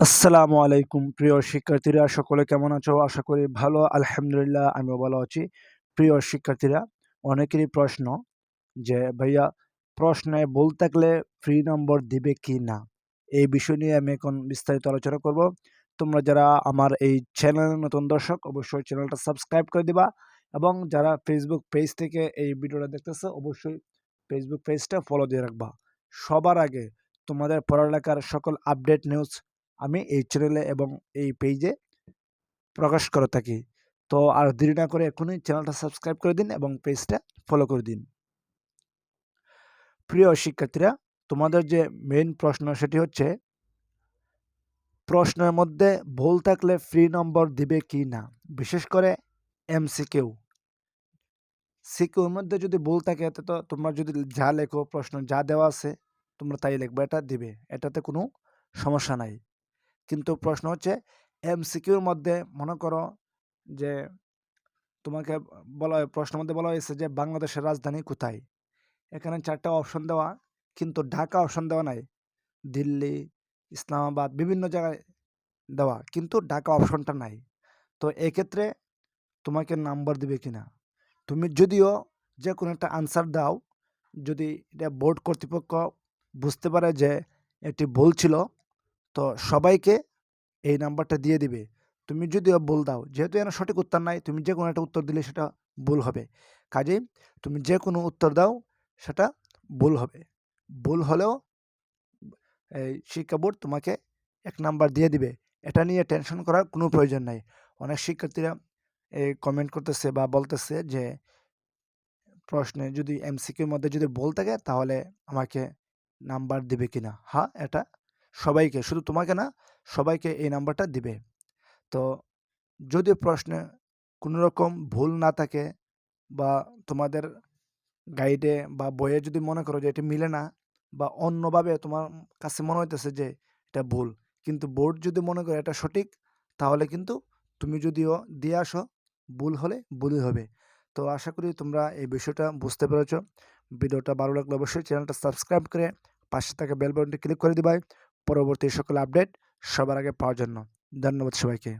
আসসালামু আলাইকুম, প্রিয় শিক্ষার্থীরা। সকলে কেমন আছো? আশা করি ভালো, আলহামদুলিল্লাহ, আমিও ভালো আছি। প্রিয় শিক্ষার্থীরা, অনেকেরই প্রশ্ন যে, ভাইয়া, প্রশ্নে ভুল থাকলে ফ্রি নম্বর দিবে কি না? এই বিষয় নিয়ে আমি এখন বিস্তারিত আলোচনা করব। তোমরা যারা আমার এই চ্যানেলের নতুন দর্শক, অবশ্যই চ্যানেলটা সাবস্ক্রাইব করে দিবা এবং যারা ফেসবুক পেজ থেকে এই ভিডিওটা দেখতেছে, অবশ্যই ফেসবুক পেজটা ফলো দিয়ে রাখবা। সবার আগে তোমাদের পড়ালেখার সকল আপডেট নিউজ আমি এই চ্যানেলে এবং এই পেজে প্রকাশ করে থাকি। তো আর দেরি না করে এখনই চ্যানেলটা সাবস্ক্রাইব করে দিন এবং পেজটা ফলো করে দিন। প্রিয় শিক্ষার্থীরা, তোমাদের যে মেইন প্রশ্ন সেটি হচ্ছে, প্রশ্নের মধ্যে ভুল থাকলে ফ্রি নম্বর দিবে কি না? বিশেষ করে এমসিকিউ সিকিউর মধ্যে যদি ভুল থাকে, এতে তো তোমরা যদি যা লেখো, প্রশ্ন যা দেওয়া আছে, তোমরা তাই লিখবে, এটা দিবে। এটাতে কোনো সমস্যা নাই। কিন্তু প্রশ্ন হচ্ছে, এমসিকিউর মধ্যে মনে করো যে, তোমাকে বলা প্রশ্নের মধ্যে বলা হয়েছে যে, বাংলাদেশের রাজধানী কোথায়? এখানে চারটা অপশন দেওয়া, কিন্তু ঢাকা অপশন দেওয়া নাই। দিল্লি, ইসলামাবাদ, বিভিন্ন জায়গায় দেওয়া, কিন্তু ঢাকা অপশনটা নাই। তো এক্ষেত্রে তোমাকে নাম্বার দিবে কি না তুমি যদিও যে কোনো একটা আনসার দাও, যদি এটা বোর্ড কর্তৃপক্ষ বুঝতে পারে যে, এটি ভুল ছিল তো সবাইকে এই নাম্বারটা দিয়ে দিবে। তুমি যদিও ভুল দাও, যেহেতু এখানে সঠিক উত্তর নাই, তুমি যে কোনো একটা উত্তর দিলে সেটা ভুল হবে। কাজেই তুমি যে কোনো উত্তর দাও, সেটা ভুল হবে। ভুল হলেও এই শিক্ষা বোর্ড তোমাকে এক নাম্বার দিয়ে দিবে। এটা নিয়ে টেনশন করার কোনো প্রয়োজন নাই। অনেক শিক্ষার্থীরা কমেন্ট করতেছে বা বলতেছে যে, প্রশ্নে যদি এমসিকিউর মধ্যে যদি ভুল থাকে, তাহলে আমাকে নাম্বার দিবে কিনা? হ্যাঁ এটা সবাইকে, শুধু তোমাকে না, সবাইকে এই নাম্বারটা দিবে। তো যদি প্রশ্নে কোনো রকম ভুল না থাকে বা তোমাদের গাইডে বা বইয়ে যদি মনে করো যে এটি মিলে না বা অন্যভাবে তোমার কাছে মনে হইতেছে যে এটা ভুল, কিন্তু বোর্ড যদি মনে করে এটা সঠিক, তাহলে কিন্তু তুমি যদিও দিয়ে আসো, ভুল হলে ভুলই হবে। তো আশা করি তোমরা এই বিষয়টা বুঝতে পেরেছ। ভিডিওটা ভালো লাগলে অবশ্যই চ্যানেলটা সাবস্ক্রাইব করে পাশে থাকা বেল বাটনটি ক্লিক করে দিবাই। পরবর্তী সকল আপডেট সবার আগে পাওয়ার জন্য। ধন্যবাদ সবাইকে।